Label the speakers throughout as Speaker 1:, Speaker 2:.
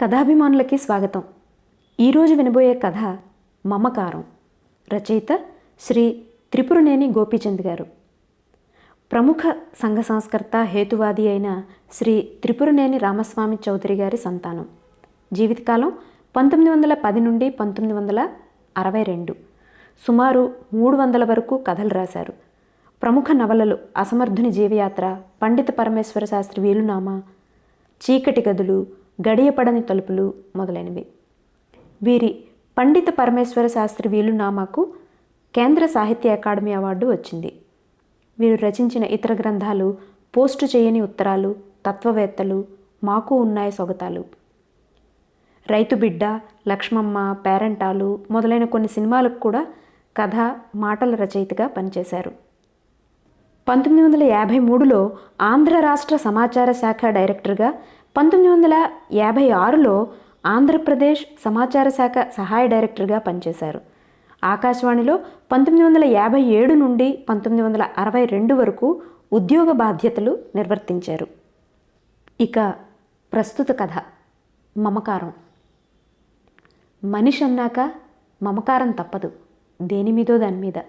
Speaker 1: కథాభిమానులకి స్వాగతం. ఈరోజు వినబోయే కథ మమకారం. రచయిత శ్రీ త్రిపురనేని గోపీచంద్ గారు. ప్రముఖ సంఘ సంస్కర్త హేతువాది అయిన శ్రీ త్రిపురనేని రామస్వామి చౌదరి గారి సంతానం. జీవితకాలం పంతొమ్మిది వందల పది నుండి పంతొమ్మిది వందల అరవై రెండు. సుమారు మూడు వందల వరకు కథలు రాశారు. ప్రముఖ నవలలు అసమర్థుని జీవయాత్ర పండిత పరమేశ్వర శాస్త్రి వీలునామా చీకటి గదులు గడియపడని తలుపులు మొదలైనవి. వీరి పండిత పరమేశ్వర శాస్త్రి వీలునామాకు కేంద్ర సాహిత్య అకాడమీ అవార్డు వచ్చింది. వీరు రచించిన ఇతర గ్రంథాలు పోస్టు చేయని ఉత్తరాలు తత్వవేత్తలు మాకు ఉన్నాయి సొగతాలు. రైతు బిడ్డ లక్ష్మమ్మ పేరెంటాలు మొదలైన కొన్ని సినిమాలకు కూడా కథ మాటల రచయితగా పనిచేశారు. పంతొమ్మిది వందల యాభై మూడులో ఆంధ్ర రాష్ట్ర సమాచార శాఖ డైరెక్టర్గా పంతొమ్మిది వందల యాభై ఆరులో ఆంధ్రప్రదేశ్ సమాచార శాఖ సహాయ డైరెక్టర్గా పనిచేశారు. ఆకాశవాణిలో పంతొమ్మిది వందల యాభై ఏడు నుండి పంతొమ్మిది వందల అరవై రెండు వరకు ఉద్యోగ బాధ్యతలు నిర్వర్తించారు. ఇక ప్రస్తుత కథ. మమకారం. మనిషి అన్నాక మమకారం తప్పదు. దేని మీదో దాని మీద.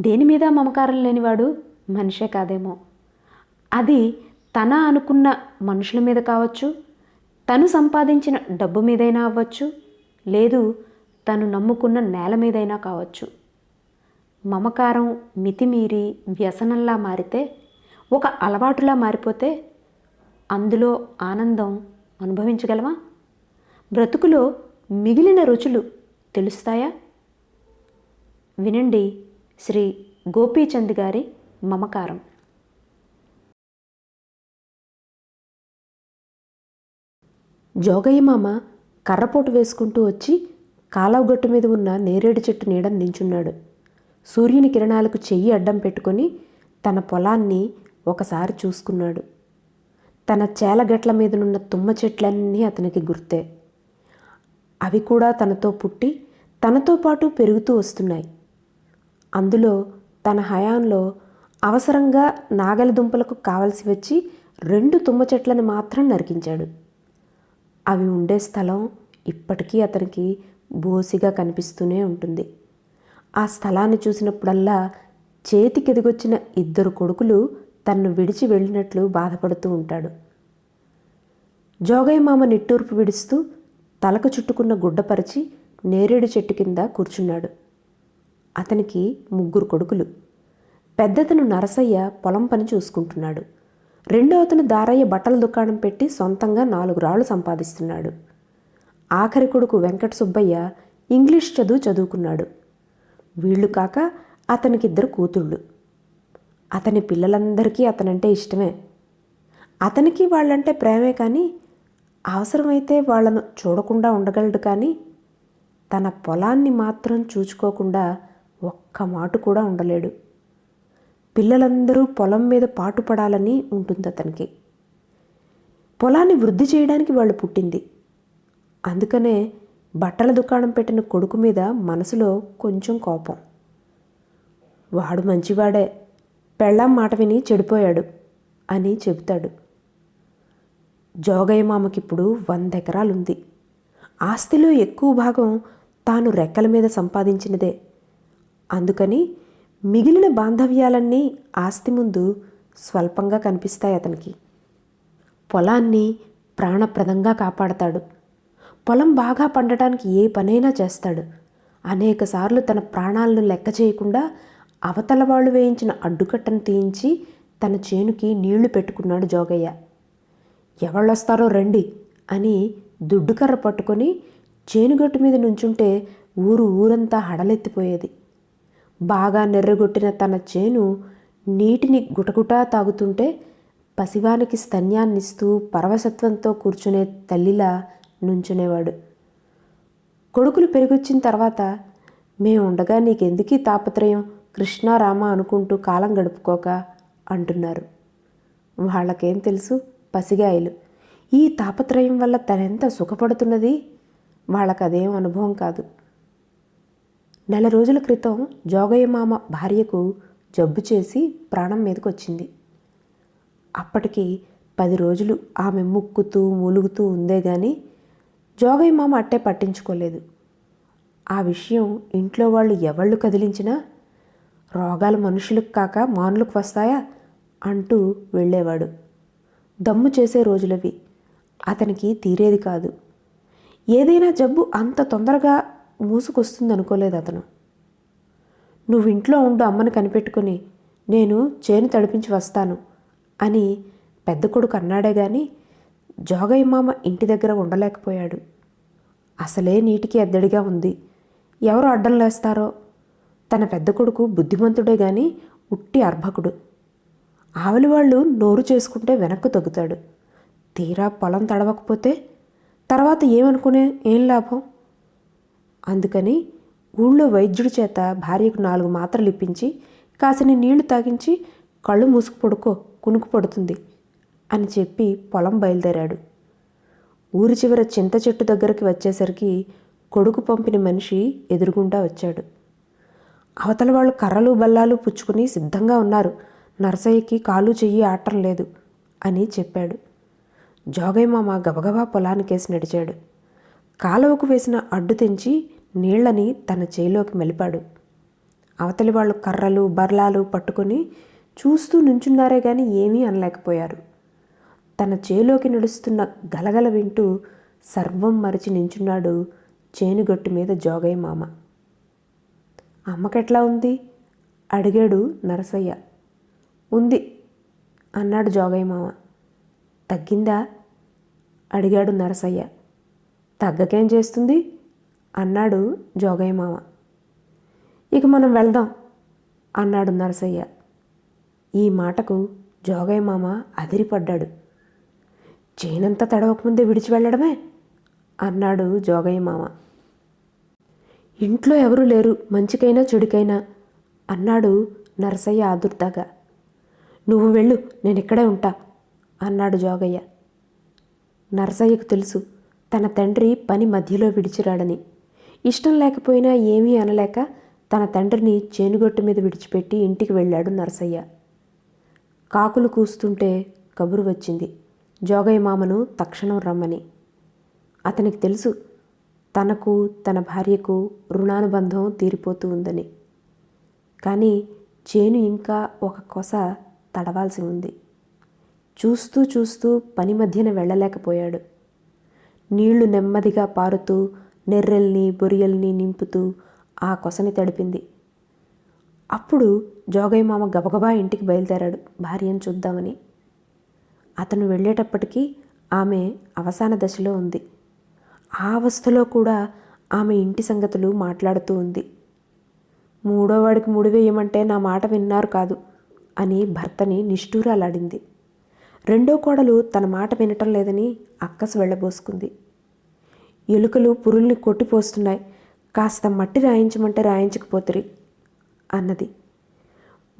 Speaker 1: దేని మీద మమకారం లేనివాడు మనిషే కాదేమో. అది తన అనుకున్న మనుషుల మీద కావచ్చు తను సంపాదించిన డబ్బు మీదైనా అవ్వచ్చు లేదు తను నమ్ముకున్న నేల మీదైనా కావచ్చు. మమకారం మితిమీరి వ్యసనంలా మారితే ఒక అలవాటులా మారిపోతే అందులో ఆనందం అనుభవించగలమా? బ్రతుకులో మిగిలిన రుచులు తెలుస్తాయా? వినండి శ్రీ గోపీచంద్ గారి మమకారం. జోగయ్య మామ కర్రపోటు వేసుకుంటూ వచ్చి కాలవగట్టు మీద ఉన్న నేరేడు చెట్టు నీడని నించున్నాడు. సూర్యుని కిరణాలకు చెయ్యి అడ్డం పెట్టుకొని తన పొలాన్ని ఒకసారి చూసుకున్నాడు. తన చేలగట్ల మీదనున్న తుమ్మ చెట్లన్నీ అతనికి గుర్తే. అవి కూడా తనతో పుట్టి తనతో పాటు పెరుగుతూ వస్తున్నాయి. అందులో తన హయాంలో అవసరంగా నాగలి దుంపలకు కావలసి వచ్చి రెండు తుమ్మ చెట్లను మాత్రం నరికించాడు. అవి ఉండే స్థలం ఇప్పటికీ అతనికి బోసిగా కనిపిస్తూనే ఉంటుంది. ఆ స్థలాన్ని చూసినప్పుడల్లా చేతికెదిగొచ్చిన ఇద్దరు కొడుకులు తన్ను విడిచి వెళ్ళినట్లు బాధపడుతూ ఉంటాడు. జోగయ్య మామ నిట్టూర్పు విడుస్తూ తలకు చుట్టుకున్న గుడ్డపరిచి నేరేడు చెట్టు కింద కూర్చున్నాడు. అతనికి ముగ్గురు కొడుకులు. పెద్దతను నరసయ్య పొలం పని చూసుకుంటున్నాడు. రెండో అతను దారయ్య బట్టల దుకాణం పెట్టి సొంతంగా నాలుగు రాళ్ళు సంపాదిస్తున్నాడు. ఆఖరి కొడుకు వెంకట సుబ్బయ్య ఇంగ్లీష్ చదువు చదువుకున్నాడు. వీళ్ళు కాక అతనికిద్దరు కూతుళ్ళు. అతని పిల్లలందరికీ అతనంటే ఇష్టమే. అతనికి వాళ్ళంటే ప్రేమే కానీ అవసరమైతే వాళ్ళను చూడకుండా ఉండగలడు కానీ తన పొలాన్ని మాత్రం చూచుకోకుండా ఒక్క మాట కూడా ఉండలేడు. పిల్లలందరూ పొలం మీద పాటుపడాలని ఉంటుంది అతనికి. పొలాన్ని వృద్ధి చేయడానికి వాళ్ళు పుట్టింది. అందుకనే బట్టల దుకాణం పెట్టిన కొడుకు మీద మనసులో కొంచెం కోపం. వాడు మంచివాడే పెళ్ళాం మాట విని చెడిపోయాడు అని చెబుతాడు. జోగయ్య మామకిప్పుడు వంద ఎకరాలుంది. ఆస్తిలో ఎక్కువ భాగం తాను రెక్కల మీద సంపాదించినదే. అందుకని మిగిలిన బాంధవ్యాలన్నీ ఆస్తి ముందు స్వల్పంగా కనిపిస్తాయి అతనికి. పొలాన్ని ప్రాణప్రదంగా కాపాడతాడు. పొలం బాగా పండటానికి ఏ పనైనా చేస్తాడు. అనేకసార్లు తన ప్రాణాలను లెక్క చేయకుండా అవతల వాళ్ళు వేయించిన అడ్డుకట్టను తీయించి తన చేనుకి నీళ్ళు పెట్టుకున్నాడు జోగయ్య. ఎవళ్ళొస్తారో రండి అని దుడ్డుకర్ర పట్టుకొని చేనుగట్టు మీద నుంచుంటే ఊరు ఊరంతా హడలెత్తిపోయేది. బాగా నెర్రగొట్టిన తన చేను నీటిని గుటగుటా తాగుతుంటే పసివానికి స్తన్యాన్నిస్తూ పరవశత్వంతో కూర్చునే తల్లిలా నుంచునేవాడు. కొడుకులు పెరిగొచ్చిన తర్వాత మేము ఉండగా నీకెందుకీ తాపత్రయం? కృష్ణారామ అనుకుంటూ కాలం గడుపుకోక అంటున్నారు. వాళ్ళకేం తెలుసు? పసిగాయలు. ఈ తాపత్రయం వల్ల తనెంత సుఖపడుతున్నది? వాళ్ళకదేం అనుభవం కాదు. నెల రోజుల క్రితం జోగయ్య మామ భార్యకు జబ్బు చేసి ప్రాణం మీదకి వచ్చింది అప్పటికి పది రోజులు ఆమె ముక్కుతూ మూలుగుతూ ఉందే గాని
Speaker 2: జోగయ్య మామ అట్టే పట్టించుకోలేదు. ఆ విషయం ఇంట్లో వాళ్ళు ఎవళ్ళు కదిలించినా రోగాలు మనుషులకు కాక మానులకు వస్తాయా అంటూ వెళ్ళేవాడు. దమ్ము చేసే రోజులవి. అతనికి తీరేది కాదు. ఏదైనా జబ్బు అంత తొందరగా మూసుకొస్తుంది అనుకోలేదు అతను. నువ్వు ఇంట్లో ఉండు అమ్మని కనిపెట్టుకుని నేను చేను తడిపించి వస్తాను అని పెద్ద కొడుకు అన్నాడే గాని జోగయ్య మామ ఇంటి దగ్గర ఉండలేకపోయాడు. అసలే నీటికి ఎద్దడిగా ఉంది. ఎవరు అడ్డం లేస్తారో? తన పెద్ద కొడుకు బుద్ధిమంతుడే గాని ఉట్టి అర్భకుడు. ఆవలి వాళ్ళు నోరు చేసుకుంటే వెనక్కు తగ్గుతాడు. తీరా పొలం తడవకపోతే తర్వాత ఏమనుకునే? ఏం లాభం? అందుకని ఊళ్ళో వైద్యుడి చేత భార్యకు నాలుగు మాత్రలు ఇప్పించి కాసిని నీళ్ళు తాగించి కళ్ళు మూసుకు పడుకో కునుకు పడుతుంది అని చెప్పి పొలం బయలుదేరాడు. ఊరి చివర చింత చెట్టు దగ్గరికి వచ్చేసరికి కొడుకు పంపిన మనిషి ఎదురుగుండా వచ్చాడు. అవతల వాళ్ళు కర్రలు బల్లాలు పుచ్చుకుని సిద్ధంగా ఉన్నారు. నరసయ్యకి కాలు చెయ్యి ఆటం లేదు అని చెప్పాడు. జోగయ్య మామ గబగబా పొలానికేసి నడిచాడు. కాలువకు వేసిన అడ్డు తెంచి నీళ్ళని తన చేలోకి మెలిపాడు. అవతలి వాళ్ళు కర్రలు బర్లాలు పట్టుకొని చూస్తూ నుంచున్నారే గాని ఏమీ అనలేకపోయారు. తన చేలోకి నడుస్తున్న గలగల వింటూ సర్వం మరిచి నించున్నాడు చేనుగొట్టు మీద జోగయ్య మామ. అమ్మకెట్లా ఉంది? అడిగాడు నరసయ్య. ఉంది అన్నాడు జోగయ్య మామ. తగ్గిందా? అడిగాడు నరసయ్య. తగ్గకేం చేస్తుంది? అన్నాడు జోగయ్య మామ. ఇక మనం వెళ్దాం అన్నాడు నరసయ్య. ఈ మాటకు జోగయ్య మామ అదిరిపడ్డాడు. చేనంతా తడవకముందే విడిచి వెళ్ళడమే అన్నాడు జోగయ్య మామ. ఇంట్లో ఎవరూ లేరు మంచికైనా చెడుకైనా అన్నాడు నరసయ్య ఆదుర్దాగా. నువ్వు వెళ్ళు నేను ఇక్కడే ఉంటా అన్నాడు జోగయ్య. నరసయ్యకు తెలుసు తన తండ్రి పని మధ్యలో విడిచిరాడని. ఇష్టం లేకపోయినా ఏమీ అనలేక తన తండ్రిని చేనుగొట్టు మీద విడిచిపెట్టి ఇంటికి వెళ్ళాడు నరసయ్య. కాకులు కూస్తుంటే కబురు వచ్చింది. జోగయ్య మామను తక్షణం రమ్మని. అతనికి తెలుసు తనకు తన భార్యకు రుణానుబంధం తీరిపోతూ ఉందని. కానీ చేను ఇంకా ఒక కొస తడవాల్సి ఉంది. చూస్తూ చూస్తూ పని మధ్యన వెళ్ళలేకపోయాడు. నీళ్ళు నెమ్మదిగా పారుతూ నెర్రెల్ని బొరియల్ని నింపుతూ ఆ కొసని తడిపింది. అప్పుడు జోగయ్య మామ గబగబా ఇంటికి బయలుదేరాడు. భార్యను చూద్దామని. అతను వెళ్ళేటప్పటికీ ఆమె అవసాన దశలో ఉంది. ఆ అవస్థలో కూడా ఆమె ఇంటి సంగతులు మాట్లాడుతూ ఉంది. మూడోవాడికి ముడి వేయమంటే నా మాట విన్నారు కాదు అని భర్తని నిష్ఠూరాలాడింది. రెండో కోడలు తన మాట వినటం లేదని అక్కసు వెళ్ళబోసుకుంది. ఎలుకలు పురుల్ని కొట్టిపోస్తున్నాయి. కాస్త మట్టి రాయించమంటే రాయించకపోతురి అన్నది.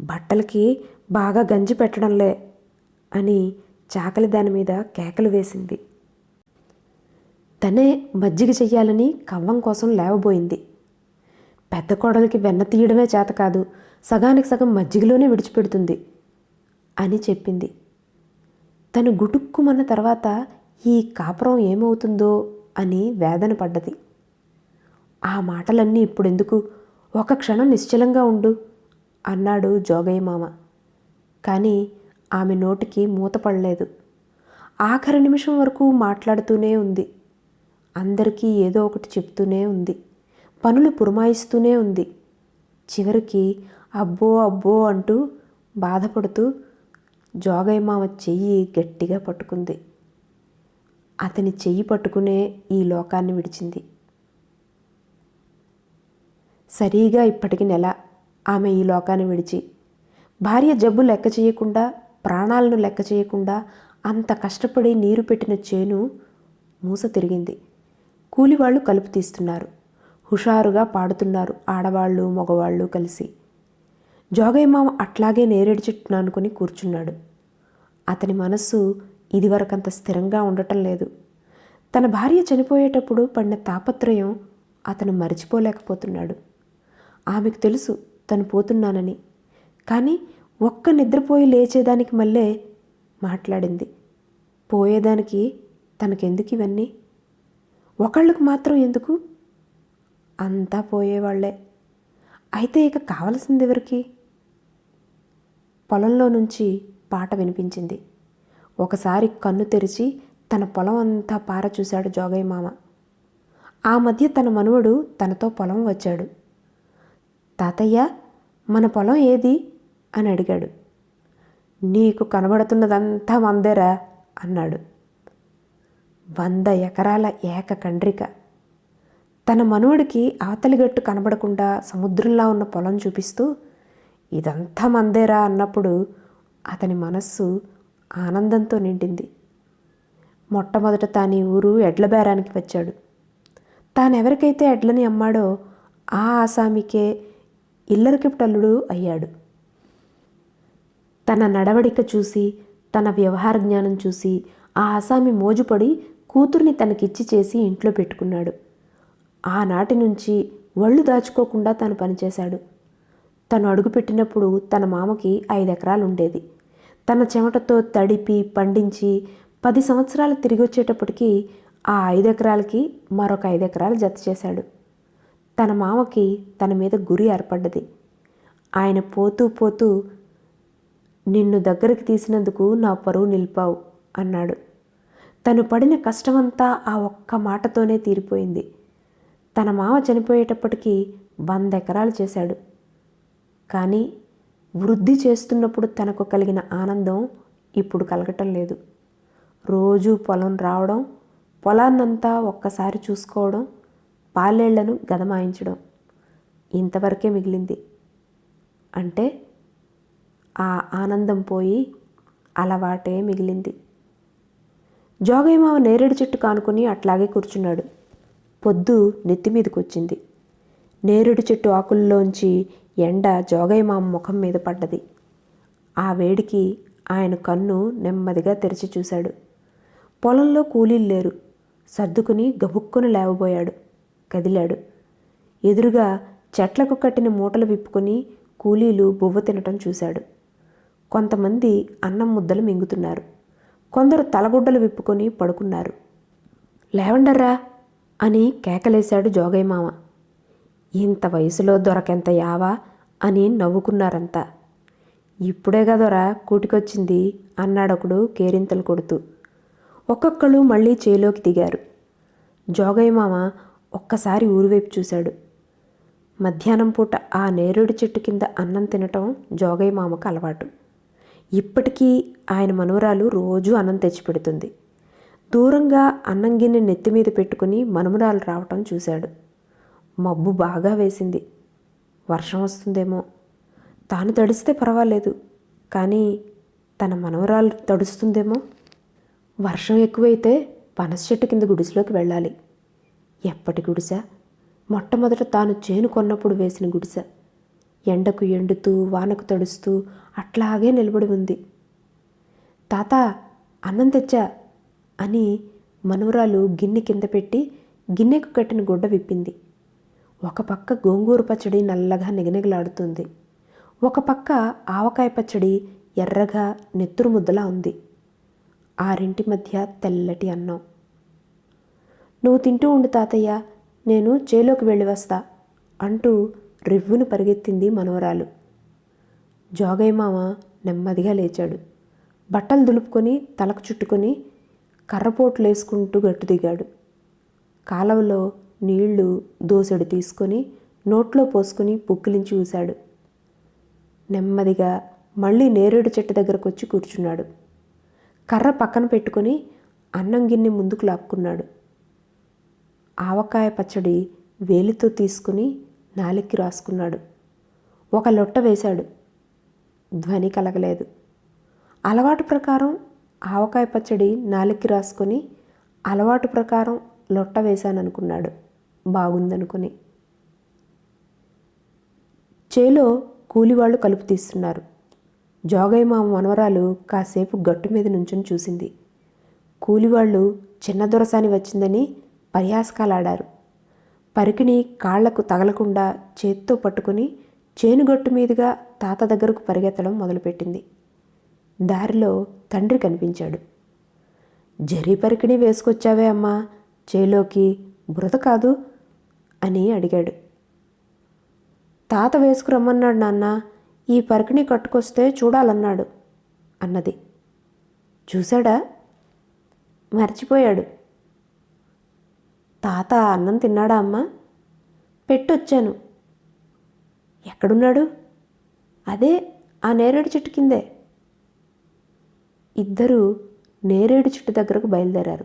Speaker 2: బట్టలకి బాగా గంజి పెట్టడంలే అని చాకలి దాని మీద కేకలు వేసింది. తనే మజ్జిగ చెయ్యాలని కవ్వం కోసం లేవబోయింది. పెద్ద కోడలికి వెన్న తీయడమే చేత కాదు సగానికి సగం మజ్జిగలోనే విడిచిపెడుతుంది అని చెప్పింది. తను గుటుక్కుమన్న తర్వాత ఈ కాపురం ఏమవుతుందో అని వేదన పడ్డది. ఆ మాటలన్నీ ఇప్పుడెందుకు? ఒక క్షణం నిశ్చలంగా ఉండు అన్నాడు జోగయ్య మామ. కానీ ఆమె నోటికి మూతపడలేదు ఆఖరి నిమిషం వరకు మాట్లాడుతూనే ఉంది. అందరికీ ఏదో ఒకటి చెప్తూనే ఉంది. పనులు పురమాయిస్తూనే ఉంది. చివరికి అబ్బో అబ్బో అంటూ బాధపడుతూ జోగయ్య మామ చెయ్యి గట్టిగా పట్టుకుంది. అతని చెయ్యి పట్టుకునే ఈ లోకాన్ని విడిచింది. సరిగా ఇప్పటికి నెల ఆమె ఈ లోకాన్ని విడిచి భార్య జబ్బు లెక్క చేయకుండా ప్రాణాలను లెక్క చేయకుండా అంత కష్టపడి నీరు పెట్టిన చేను మూస తిరిగింది. కూలివాళ్ళు కలుపు తీస్తున్నారు. హుషారుగా పాడుతున్నారు ఆడవాళ్ళు మగవాళ్ళు కలిసి. జోగయ్య మామ అట్లాగే నేరేడు చెట్టును అనుకుని కూర్చున్నాడు. అతని మనస్సు ఇదివరకంత స్థిరంగా ఉండటం లేదు. తన భార్య చనిపోయేటప్పుడు పడిన తాపత్రయం అతను మరిచిపోలేకపోతున్నాడు. ఆమెకు తెలుసు తను పోతున్నానని. కానీ ఒక్క నిద్రపోయి లేచేదానికి మళ్ళీ మాట్లాడింది. పోయేదానికి తనకెందుకు ఇవన్నీ? ఒకళ్ళకు మాత్రం ఎందుకు? అంతా పోయేవాళ్ళే. అయితే ఇక కావలసింది ఎవరికి పొలంలో నుంచి పాట వినిపించింది. ఒకసారి కన్ను తెరిచి తన పొలం అంతా పారచూశాడు జోగయ్య మామ. ఆ మధ్య తన మనవడు తనతో పొలం వచ్చాడు. తాతయ్య మన పొలం ఏది? అని అడిగాడు. నీకు కనబడుతున్నదంతా మందేరా అన్నాడు. వంద ఎకరాల ఏక కండ్రిక. తన మనవడికి అవతలిగట్టు కనబడకుండా సముద్రంలా ఉన్న పొలం చూపిస్తూ ఇదంతా మందేరా అన్నప్పుడు అతని మనస్సు ఆనందంతో నిండింది. మొట్టమొదట తాను ఈ ఊరు ఎడ్ల బేరానికి వచ్చాడు. తానెవరికైతే ఎడ్లని అమ్మాడో ఆ ఆసామికే ఇల్లరికిప్టల్లుడు అయ్యాడు. తన నడవడిక చూసి తన వ్యవహార జ్ఞానం చూసి ఆ ఆసామి మోజుపడి కూతుర్ని తనకిచ్చి చేసి ఇంట్లో పెట్టుకున్నాడు. ఆనాటి నుంచి ఒళ్ళు దాచుకోకుండా తను పనిచేశాడు. తను అడుగుపెట్టినప్పుడు తన మామకి ఐదు ఎకరాలు ఉండేది తన చెమటతో తడిపి పండించి పది సంవత్సరాలు తిరిగి వచ్చేటప్పటికి ఆ ఐదు ఎకరాలకి మరొక ఐదు ఎకరాలు జత చేశాడు. తన మామకి తన మీద గురి ఏర్పడ్డది. ఆయన పోతూ పోతూ నిన్ను దగ్గరికి తీసినందుకు నా పరువు నిలిపావు అన్నాడు. తను పడిన కష్టమంతా ఆ ఒక్క మాటతోనే తీరిపోయింది. తన మామ చనిపోయేటప్పటికీ వంద ఎకరాలు చేశాడు. కానీ వృద్ధి చేస్తున్నప్పుడు తనకు కలిగిన ఆనందం ఇప్పుడు కలగటం లేదు. రోజు పొలం రావడం పొలాన్నంతా ఒక్కసారి చూసుకోవడం పాలేళ్ళను గదమాయించడం ఇంతవరకే మిగిలింది. అంటే ఆ ఆనందం పోయి అలవాటే మిగిలింది. జోగయ్యమావ నేరేడు చెట్టు కానుకొని అట్లాగే కూర్చున్నాడు. పొద్దు నెత్తి నేరేడు చెట్టు ఆకుల్లోంచి ఎండ జోగయ్యమామ ముఖం మీద పడ్డది. ఆ వేడికి ఆయన కన్ను నెమ్మదిగా తెరిచి చూశాడు. పొలంలో కూలీలు లేరు. సర్దుకుని గబుక్కును లేవబోయాడు. కదిలాడు. ఎదురుగా చెట్లకు కట్టిన మూటలు విప్పుకొని కూలీలు బువ్వ తినటం చూశాడు. కొంతమంది అన్నం ముద్దలు మింగుతున్నారు. కొందరు తలగుడ్డలు విప్పుకొని పడుకున్నారు. లేవండర్రా అని కేకలేశాడు జోగయ్య మామ ఇంత వయసులో దొరకెంత యావా అని నవ్వుకున్నారంతా. ఇప్పుడే కదొరా కూటికొచ్చింది అన్నాడొకడు కేరింతలు కొడుతూ. ఒక్కొక్కళ్ళు మళ్ళీ చేలోకి దిగారు. జోగయ్య మామ ఒక్కసారి ఊరివైపు చూశాడు. మధ్యాహ్నం పూట ఆ నేరేడు చెట్టు కింద అన్నం తినటం జోగయ్య మామకు అలవాటు. ఇప్పటికీ ఆయన మనవరాలు రోజూ అన్నం తెచ్చిపెడుతుంది దూరంగా అన్నం గిన్నె నెత్తి మీద పెట్టుకుని మనుమరాలు రావటం చూశాడు. మబ్బు బాగా వేసింది. వర్షం వస్తుందేమో. తాను తడిస్తే పర్వాలేదు కానీ తన మనవరాలు తడుస్తుందేమో. వర్షం ఎక్కువైతే పనస చెట్టు కింద గుడిసెలోకి వెళ్ళాలి. ఎప్పటి గుడిస? మొట్టమొదట తాను చేను కొన్నప్పుడు వేసిన గుడిస. ఎండకు ఎండుతూ వానకు తడుస్తూ అట్లాగే నిలబడి ఉంది. తాత అన్నం తెచ్చా? అని మనవరాలు గిన్నె కింద పెట్టి గిన్నెకు కట్టిన గుడ్డ విప్పింది. ఒక పక్క గోంగూర పచ్చడి నల్లగా నిగనిగలాడుతుంది. ఒక పక్క ఆవకాయ పచ్చడి ఎర్రగా నెత్తురు ముద్దలా ఉంది. ఆరింటి మధ్య తెల్లటి అన్నం. నువ్వు తింటూ ఉండు తాతయ్య నేను చేలోకి వెళ్ళి వస్తా అంటూ రివ్వును పరిగెత్తింది మనవరాలు. జోగయ్య మామ నెమ్మదిగా లేచాడు. బట్టలు దులుపుకొని తలకు చుట్టుకొని కర్రపోట్లు వేసుకుంటూ గట్టు దిగాడు. కాలవలో నీళ్ళు దోసెడు తీసుకొని నోట్లో పోసుకుని పుక్కిలించి చూశాడు నెమ్మదిగా మళ్ళీ నేరేడు చెట్టు దగ్గరకు వచ్చి కూర్చున్నాడు. కర్ర పక్కన పెట్టుకొని అన్నం గిన్నె ముందుకు లాక్కున్నాడు. ఆవకాయ పచ్చడి వేలితో తీసుకుని నాలిక్కి రాసుకున్నాడు. ఒక లొట్ట వేశాడు. ధ్వని కలగలేదు. అలవాటు ప్రకారం ఆవకాయ పచ్చడి నాలిక్కి రాసుకొని అలవాటు ప్రకారం లొట్ట వేశాననుకున్నాడు. బాగుందనుకుని. చేలో కూలివాళ్ళు కలుపు తీస్తున్నారు. జోగయ్య మామ మనవరాలు కాసేపు గట్టు మీద నుంచుని చూసింది. కూలివాళ్ళు చిన్న దొరసాని వచ్చిందని పర్యాసకాలాడారు పరికిని కాళ్ళకు తగలకుండా చేత్తో పట్టుకుని చేనుగట్టు మీదుగా తాత దగ్గరకు పరిగెత్తడం మొదలుపెట్టింది. దారిలో తండ్రి కనిపించాడు. జరీ పరికిణి వేసుకొచ్చావే అమ్మా చేలోకి బురద కాదు అని అడిగాడు. తాత వేసుకురమ్మన్నాడు నాన్న ఈ పరికిణి కట్టుకొస్తే చూడాలన్నాడు అన్నది. చూశాడా? మర్చిపోయాడు. తాత అన్నం తిన్నాడా అమ్మా? పెట్టొచ్చాను. ఎక్కడున్నాడు? అదే ఆ నేరేడు చెట్టు కిందే. ఇద్దరూ నేరేడు చెట్టు దగ్గరకు బయలుదేరారు.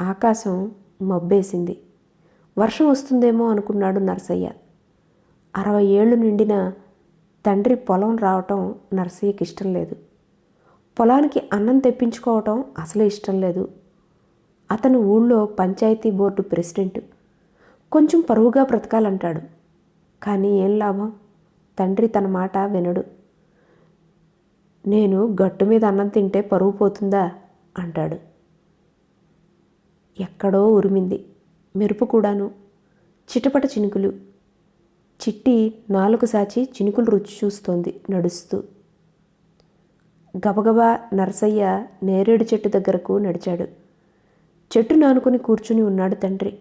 Speaker 2: ఆకాశం మబ్బేసింది. వర్షం వస్తుందేమో అనుకున్నాడు నరసయ్య. అరవై ఏళ్ళు నిండిన తండ్రి పొలం రావటం నరసయ్యకి ఇష్టం లేదు. పొలానికి అన్నం తెప్పించుకోవటం అసలు ఇష్టం లేదు. అతను ఊళ్ళో పంచాయతీ బోర్డు ప్రెసిడెంట్. కొంచెం పరువుగా బ్రతకాలంటాడు. కానీ ఏం లాభం? తండ్రి తన మాట వినడు. నేను గట్టు మీద అన్నం తింటే పరువు పోతుందా? అంటాడు. ఎక్కడో ఉరిమింది. మెరుపు కూడాను చిటపట చినుకులు. చిట్టి నాలుగు సాచి చినుకులు రుచి చూస్తోంది నడుస్తూ. గబగబా నరసయ్య నేరేడు చెట్టు దగ్గరకు నడిచాడు. చెట్టు నానుకుని కూర్చుని ఉన్నాడు తండ్రి.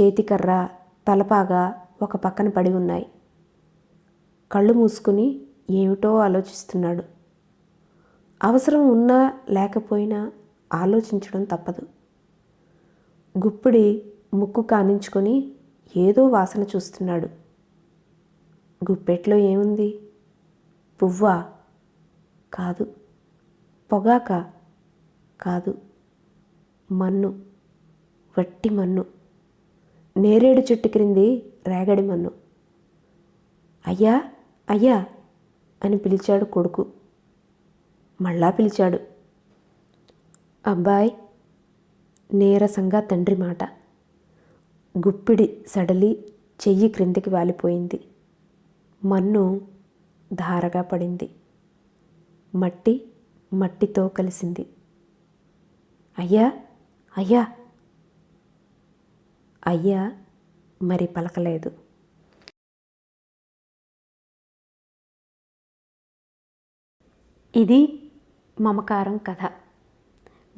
Speaker 2: చేతికర్ర తలపాగా ఒక పక్కన పడి ఉన్నాయి. కళ్ళు మూసుకుని ఏమిటో ఆలోచిస్తున్నాడు. అవసరం ఉన్నా లేకపోయినా ఆలోచించడం తప్పదు. గుప్పిడి ముక్కు కానించుకొని ఏదో వాసన చూస్తున్నాడు. గుప్పెట్లో ఏముంది? పువ్వా? కాదు. పొగాక? కాదు. మన్ను. వట్టి మన్ను. నేరేడు చెట్టు క్రింది రేగడి మన్ను. అయ్యా అయ్యా అని పిలిచాడు కొడుకు. మళ్ళా పిలిచాడు. అబ్బాయి నీరసంగా తండ్రి మాట. గుప్పిడి సడలి చెయ్యి క్రిందికి వాలిపోయింది. మన్ను ధారగా పడింది. మట్టి మట్టితో కలిసింది. అయ్యా అయ్యా. అయ్యా మరి పలకలేదు.
Speaker 1: ఇది మమకారం కథ.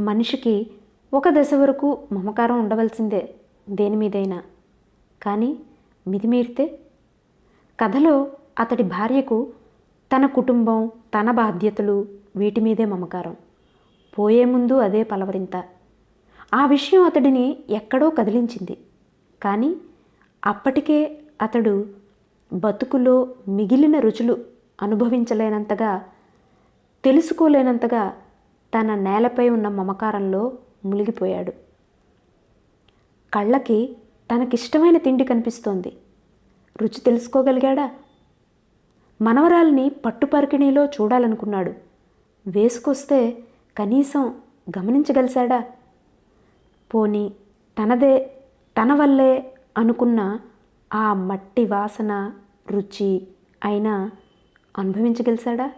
Speaker 1: మనిషికి ఒక దశ వరకు మమకారం ఉండవలసిందే దేని మీదైనా. కానీ మితిమీరితే? కథలో అతడి భార్యకు తన కుటుంబం తన బాధ్యతలు వీటి మీదే మమకారం. పోయే ముందు అదే పలవరింత. ఆ విషయం అతడిని ఎక్కడో కదిలించింది. కానీ అప్పటికే అతడు బతుకులో మిగిలిన రుచులు అనుభవించలేనంతగా తెలుసుకోలేనంతగా తన నేలపై ఉన్న మమకారంలో మునిగిపోయాడు కళ్ళకి తనకిష్టమైన తిండి కనిపిస్తోంది. రుచి తెలుసుకోగలిగాడా? మనవరాల్ని పట్టుపరికిణీలో చూడాలనుకున్నాడు. వేసుకొస్తే కనీసం గమనించగలిశాడా? పోని తనదే తన వల్లే అనుకున్న ఆ మట్టి వాసన రుచి అయినా అనుభవించగలిశాడా?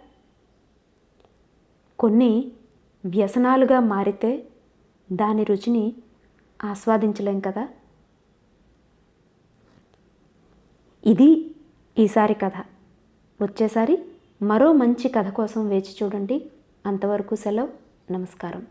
Speaker 1: కొన్ని వ్యసనాలుగా మారితే దాని రుచిని ఆస్వాదించలేం కదా? ఇది ఈసారి కథ. వచ్చేసారి మరో మంచి కథ కోసం వేచి చూడండి. అంతవరకు సెలవు. నమస్కారం.